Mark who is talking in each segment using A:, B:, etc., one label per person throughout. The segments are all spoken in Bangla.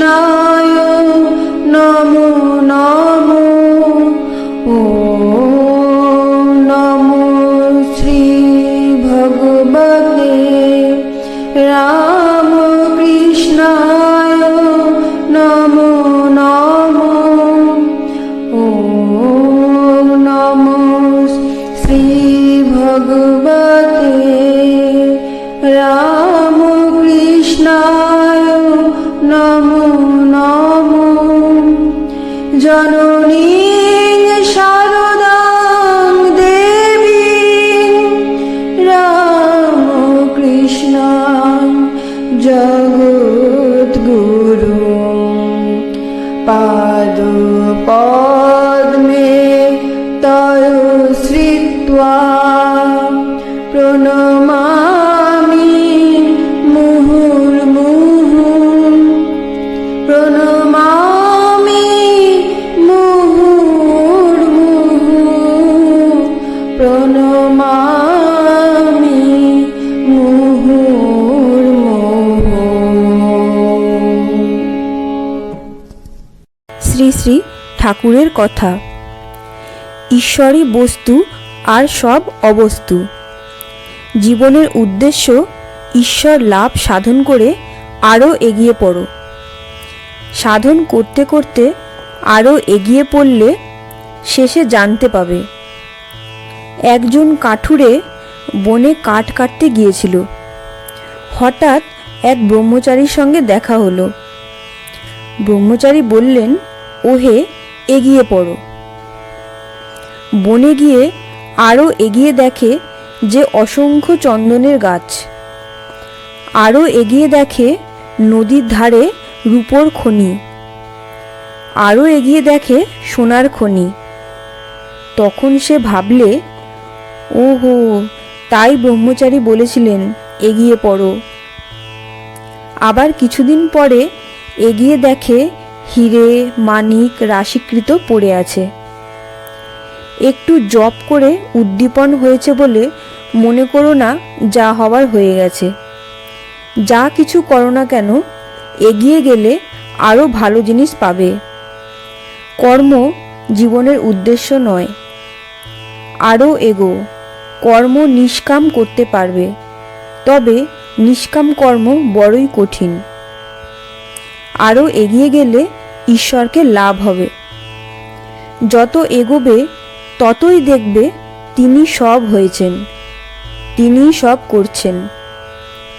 A: নমো জগদ্গুরু পাদ পদ্মে
B: শ্রী শ্রী ঠাকুরের কথা। ঈশ্বরই বস্তু আর সব অবস্তু। জীবনের উদ্দেশ্য ঈশ্বর লাভ সাধন করে আরও এগিয়ে পড়ো। সাধন করতে করতে আরও এগিয়ে পড়লে শেষে জানতে পাবে। একজন কাঠুরে বনে কাঠ কাটতে গিয়েছিল। হঠাৎ এক ব্রহ্মচারীর সঙ্গে দেখা হলো। ব্রহ্মচারী বললেন ওহে, এগিয়ে পড়ো। বনে গিয়ে আরও এগিয়ে দেখে যে অসংখ্য চন্দনের গাছ। আরও এগিয়ে দেখে নদীর ধারে রূপোর খনি। আরও এগিয়ে দেখে সোনার খনি। তখন সে ভাবলে, ওহো, তাই ব্রহ্মচারী বলেছিলেন, এগিয়ে পড়ো। আবার কিছুদিন পরে এগিয়ে দেখে হিরে, মানিক, রাশিকৃত পড়ে আছে। একটু জপ করে উদ্দীপন হয়েছে বলে মনে করো না যা হওয়ার হয়ে গেছে। যা কিছু করো না কেন, এগিয়ে গেলে আরও ভালো জিনিস পাবে। কর্ম জীবনের উদ্দেশ্য নয় আরও এগো। কর্ম নিষ্কাম করতে পারবে, তবে নিষ্কাম কর্ম বড়ই কঠিন। আরও এগিয়ে গেলে ঈশ্বরকে লাভ হবে। যত এগোবে, ততই দেখবে তিনি সব হয়েছেন তিনি সব করছেন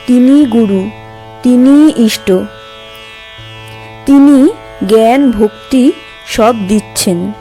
B: তিনি গুরু তিনি ইষ্ট, তিনি জ্ঞান, ভক্তি সব দিচ্ছেন।